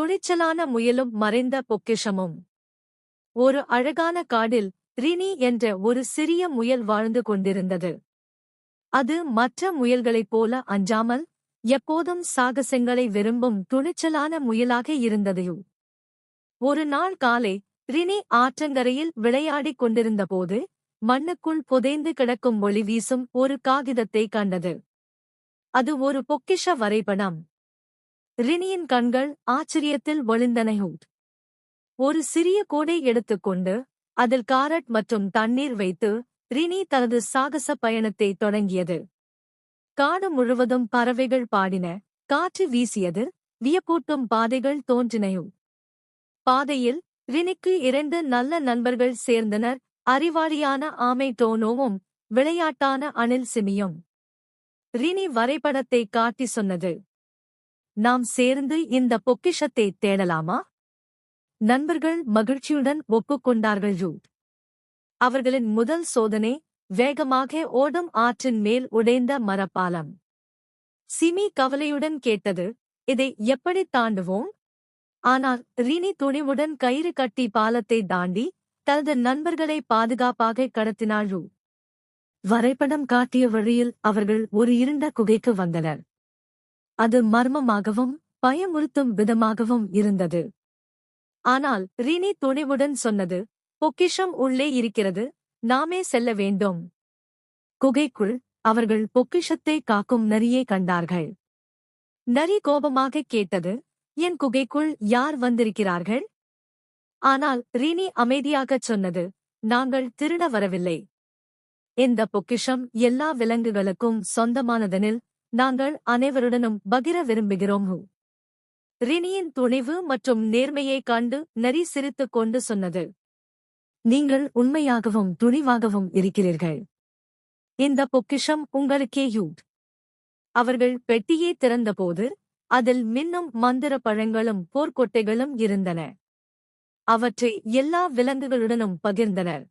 துணிச்சலான முயலும் மறைந்த பொக்கிஷமும். ஒரு அழகான காடில் ரினி என்ற ஒரு சிறிய முயல் வாழ்ந்து கொண்டிருந்தது. அது மற்ற முயல்களைப் போல அஞ்சாமல் எப்போதும் சாகசங்களை விரும்பும் துணிச்சலான முயலாக இருந்ததையோ. ஒரு நாள் காலை ரினி ஆற்றங்கரையில் விளையாடிக் கொண்டிருந்தபோது மண்ணுக்குள் புதைந்து கிடக்கும் ஒளி வீசும் ஒரு காகிதத்தை கண்டது. அது ஒரு பொக்கிஷ வரைபடம். ரினியின் கண்கள் ஆச்சரியத்தில் ஒளிந்தனையூட் ஒரு சிறிய கூடை எடுத்துக்கொண்டு அதில் காரட் மற்றும் தண்ணீர் வைத்து ரினி தனது சாகச பயணத்தை தொடங்கியது. காடு முழுவதும் பறவைகள் பாடின. காற்று வீசியது. வியப்பூட்டும் பாதைகள் தோன்றினையும் பாதையில் ரினிக்கு இரண்டு நல்ல நண்பர்கள் சேர்ந்தனர். அறிவாளியான ஆமை டோனோவும் விளையாட்டான அனில் சிமியும். ரினி வரைபடத்தை காட்டி சொன்னது. நாம் சேர்ந்து இந்த பொக்கிஷத்தை தேடலாமா? நண்பர்கள் மகிழ்ச்சியுடன் ஒப்புக்கொண்டார்கள் ஜூட் அவர்களின் முதல் சோதனை வேகமாக ஓடும் ஆற்றின் மேல் உடைந்த மரப்பாலம். சிமி கவலையுடன் கேட்டது இதை எப்படி தாண்டுவோம்? ஆனால் ரினி துணிவுடன் கயிறு கட்டி பாலத்தை தாண்டி தனது நண்பர்களை பாதுகாப்பாக கடத்தினாள் ரூ வரைபடம் காட்டிய வழியில் அவர்கள் ஒரு இருண்ட குகைக்கு வந்தனர். அது மர்மமாகவும் பயமுறுத்தும் விதமாகவும் இருந்தது. ஆனால் ரினி துணிவுடன் சொன்னது பொக்கிஷம் உள்ளே இருக்கிறது நாமே செல்ல வேண்டும். குகைக்குள் அவர்கள் பொக்கிஷத்தை காக்கும் நரியை கண்டார்கள். நரி கோபமாக கேட்டது என் குகைக்குள் யார் வந்திருக்கிறார்கள்? ஆனால் ரீனி அமைதியாகச் சொன்னது நாங்கள் திருட வரவில்லை. இந்த பொக்கிஷம் எல்லா விலங்குகளுக்கும் சொந்தமானதெனில் நாங்கள் அனைவருடனும் பகிர விரும்புகிறோம். ரினியின் துணிவு மற்றும் நேர்மையைக் கண்டு நரி சிரித்துக் கொண்டு சொன்னது. நீங்கள் உண்மையாகவும் துணிவாகவும் இருக்கிறீர்கள். இந்த பொக்கிஷம் உங்களுக்கே யூட் அவர்கள் பெட்டியை திறந்தபோது அதில் மின்னும் மந்திர பழங்களும் போர்க்கொட்டைகளும் இருந்தன. அவற்றை எல்லா விலங்குகளுடனும் பகிர்ந்தனர்.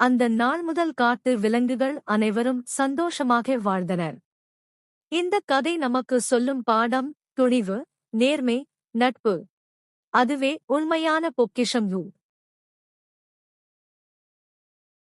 அந்த நாள் முதல் காட்டு விலங்குகள் அனைவரும் சந்தோஷமாக வாழ்ந்தனர். இந்த கதை நமக்கு சொல்லும் பாடம் துணிவு நேர்மை நட்பு. அதுவே உண்மையான பொக்கிஷம் யூ.